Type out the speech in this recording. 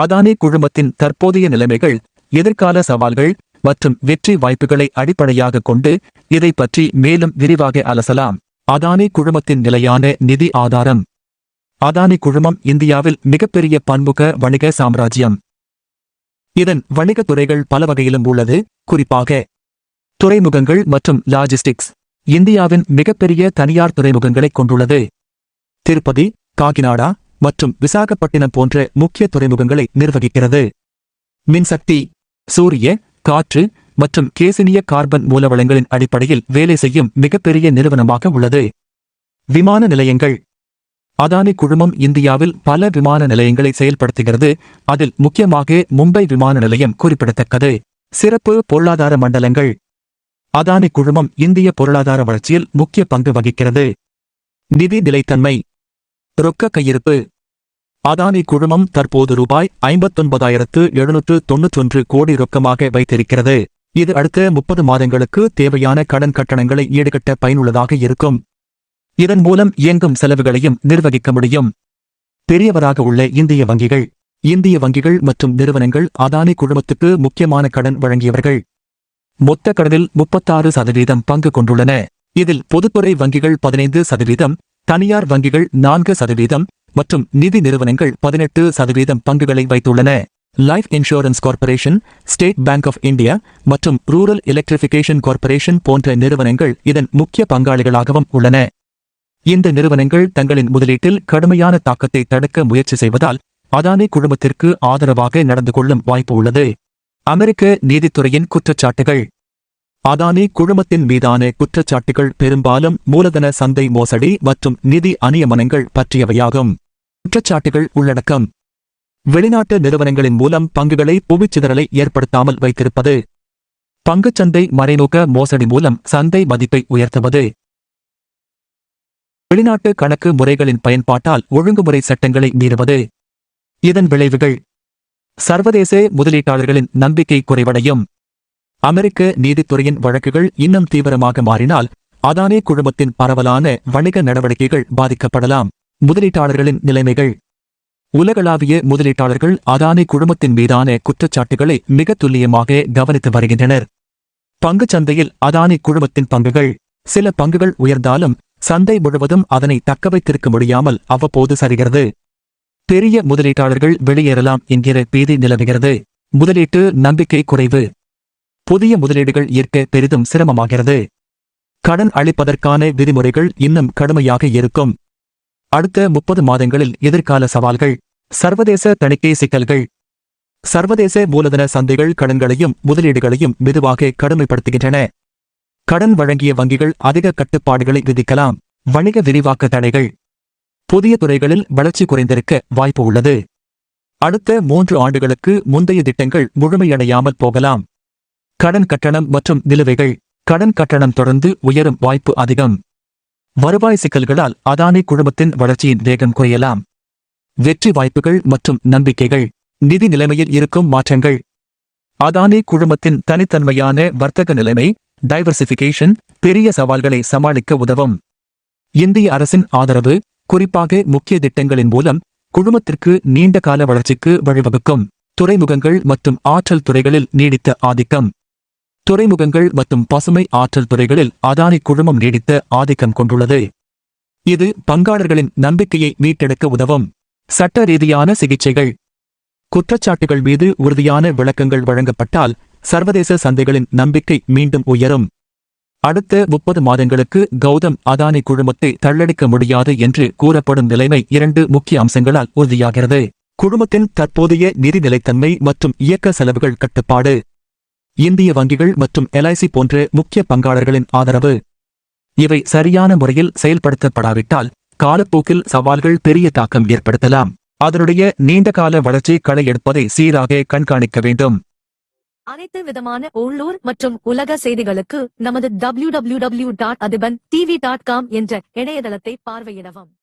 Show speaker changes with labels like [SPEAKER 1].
[SPEAKER 1] அதானி குழுமத்தின் தற்போதைய நிலைமைகள் எதிர்கால சவால்கள் மற்றும் வெற்றி வாய்ப்புகளை அடிப்படையாக கொண்டு இதை பற்றி மேலும் விரிவாக அலசலாம். அதானி குழுமத்தின் நிலையான நிதி ஆதாரம். அதானி குழுமம் இந்தியாவில் மிகப்பெரிய பன்முக வணிக சாம்ராஜ்யம். இதன் வணிகத் துறைகள் பல வகையிலும் உள்ளது. குறிப்பாக துறைமுகங்கள் மற்றும் லாஜிஸ்டிக்ஸ் இந்தியாவின் மிகப்பெரிய தனியார் துறைமுகங்களைக் கொண்டுள்ளது. திருப்பதி காகிநாடா மற்றும் விசாகப்பட்டினம் போன்ற முக்கிய துறைமுகங்களை நிர்வகிக்கிறது. மின்சக்தி சூரிய காற்று மற்றும் கேசினிய கார்பன் மூலவளங்களின் அடிப்படையில் வேலை செய்யும் மிகப்பெரிய நிறுவனமாக உள்ளது. விமான நிலையங்கள். அதானி குழுமம் இந்தியாவில் பல விமான நிலையங்களை செயல்படுத்துகிறது. அதில் முக்கியமாக மும்பை விமான நிலையம் குறிப்பிடத்தக்கது. சிறப்பு பொருளாதார மண்டலங்கள். அதானி குழுமம் இந்திய பொருளாதார வளர்ச்சியில் முக்கிய பங்கு வகிக்கிறது. நிதி நிலைத்தன்மை. ரொக்க கையிருப்பு. அதானி குழுமம் தற்போது ரூபாய் ஐம்பத்தொன்பதாயிரத்து எழுநூற்று தொன்னூற்றொன்று கோடி ரொக்கமாக வைத்திருக்கிறது. இது அடுத்த முப்பது மாதங்களுக்கு தேவையான கடன் கட்டணங்களை ஈடுகட்ட பயனுள்ளதாக இருக்கும். இதன் மூலம் இயங்கும் செலவுகளையும் நிர்வகிக்க முடியும். பெரியவராக உள்ள இந்திய வங்கிகள். இந்திய வங்கிகள் மற்றும் நிறுவனங்கள் அதானி குழுமத்துக்கு முக்கியமான கடன் வழங்கியவர்கள். மொத்த கடனில் முப்பத்தாறு சதவீதம் பங்கு கொண்டுள்ளன. இதில் பொதுத்துறை வங்கிகள் பதினைந்து சதவீதம் தனியார் வங்கிகள் நான்கு சதவீதம் மற்றும் நிதி நிறுவனங்கள் பதினெட்டு சதவீதம் பங்குகளை வைத்துள்ளன. Life insurance corporation state bank of India மற்றும் ரூரல் எலக்ட்ரிஃபிகேஷன் கார்ப்பரேஷன் போன்ற நிறுவனங்கள் இதன் முக்கிய பங்காளிகளாகவும் உள்ளன. இந்த நிறுவனங்கள் தங்களின் முதலீட்டில் கடுமையான தாக்கத்தை தடுக்க முயற்சி செய்வதால் அதானி குழுமத்திற்கு ஆதரவாக நடந்து கொள்ளும் வாய்ப்பு உள்ளது. அமெரிக்க நீதித்துறையின் குற்றச்சாட்டுகள். அதானி குழுமத்தின் மீதான குற்றச்சாட்டுகள் பெரும்பாலும் மூலதன சந்தை மோசடி மற்றும் நிதி அநியமனங்கள் பற்றியவையாகும். குற்றச்சாட்டுகள் உள்ளடக்கம். வெளிநாட்டு நிறுவனங்களின் மூலம் பங்குகளை புவிச்சிதறலை ஏற்படுத்தாமல் வைத்திருப்பது. பங்குச்சந்தை மறைமுக மோசடி மூலம் சந்தை மதிப்பை உயர்த்துவது. வெளிநாட்டு கணக்கு முறைகளின் பயன்பாட்டால் ஒழுங்குமுறை சட்டங்களை மீறுவது. இதன் விளைவுகள். சர்வதேச முதலீட்டாளர்களின் நம்பிக்கை குறைவடையும். அமெரிக்க நீதித்துறையின் வழக்குகள் இன்னும் தீவிரமாக மாறினால் அதானே குழுமத்தின் பரவலான வணிக நடவடிக்கைகள் பாதிக்கப்படலாம். முதலீட்டாளர்களின் நிலைமைகள். உலகளாவிய முதலீட்டாளர்கள் அதானி குழுமத்தின் மீதான குற்றச்சாட்டுகளை மிக துல்லியமாக கவனித்து வருகின்றனர். பங்குச் சந்தையில் அதானி குழுமத்தின் பங்குகள். சில பங்குகள் உயர்ந்தாலும் சந்தை முழுவதும் அதனை தக்கவைத்திருக்க முடியாமல் அவ்வப்போது சரிகிறது. பெரிய முதலீட்டாளர்கள் வெளியேறலாம் என்கிற பீதி நிலவுகிறது. முதலீட்டு நம்பிக்கை குறைவு. புதிய முதலீடுகள் ஈர்க்க பெரிதும் சிரமமாகிறது. கடன் அளிப்பதற்கான விதிமுறைகள் இன்னும் கடுமையாக இருக்கும். அடுத்த முப்பது மாதங்களில் எதிர்கால சவால்கள். சர்வதேச தணிக்கை சிக்கல்கள். சர்வதேச மூலதன சந்தைகள் கடன்களையும் முதலீடுகளையும் மெதுவாக கடுமைப்படுத்துகின்றன. கடன் வழங்கிய வங்கிகள் அதிக கட்டுப்பாடுகளை விதிக்கலாம். வணிக விரிவாக்க தடைகள். புதிய துறைகளில் வளர்ச்சி குறைந்திருக்க வாய்ப்பு உள்ளது. அடுத்த மூன்று ஆண்டுகளுக்கு முந்தைய திட்டங்கள் முழுமையடையாமல் போகலாம். கடன் கட்டணம் மற்றும் நிலுவைகள். கடன் கட்டணம் தொடர்ந்து உயரும் வாய்ப்பு அதிகம். வருவாய் சிக்கல்களால் அதானி குழுமத்தின் வளர்ச்சியின் வேகம் குறையலாம். வெற்றி வாய்ப்புகள் மற்றும் நம்பிக்கைகள். நிதி நிலைமையில் இருக்கும் மாற்றங்கள். அதானி குழுமத்தின் தனித்தன்மையான வர்த்தக நிலைமை டைவர்சிஃபிகேஷன் பெரிய சவால்களை சமாளிக்க உதவும். இந்திய அரசின் ஆதரவு குறிப்பாக முக்கிய திட்டங்களின் மூலம் குழுமத்திற்கு நீண்ட கால வளர்ச்சிக்கு வழிவகுக்கும். துறைமுகங்கள் மற்றும் ஆற்றல் துறைகளில் நீடித்த ஆதிக்கம். துறைமுகங்கள் மற்றும் பசுமை ஆற்றல் துறைகளில் அதானி குழுமம் நீடித்த ஆதிக்கம் கொண்டுள்ளது. இது பங்காளர்களின் நம்பிக்கையை மீட்டெடுக்க உதவும். சட்ட ரீதியான சிகிச்சைகள். குற்றச்சாட்டுகள் மீது உறுதியான விளக்கங்கள் வழங்கப்பட்டால் சர்வதேச சந்தைகளின் நம்பிக்கை மீண்டும் உயரும். அடுத்த முப்பது மாதங்களுக்கு கௌதம் அதானி குழுமத்தை தள்ளடிக்க முடியாது என்று கூறப்படும் நிலைமை இரண்டு முக்கிய அம்சங்களால் உறுதியாகிறது. குழுமத்தின் தற்போதைய நிதி நிலைத்தன்மை மற்றும் இயக்க செலவுகள் கட்டுப்பாடு. இந்திய வங்கிகள் மற்றும் எல்ஐசி போன்ற முக்கிய பங்காளர்களின் ஆதரவு. இவை சரியான முறையில் செயல்படுத்தப்படாவிட்டால் காலப்போக்கில் சவால்கள் பெரிய தாக்கம் ஏற்படுத்தலாம். அதனுடைய நீண்டகால வளர்ச்சி களை எடுப்பதை சீராக கண்காணிக்க வேண்டும்.
[SPEAKER 2] அனைத்து விதமான உள்ளூர் மற்றும் உலக செய்திகளுக்கு நமது W W W dot Athiban TV dot com என்ற இணையதளத்தை பார்வையிடவும்.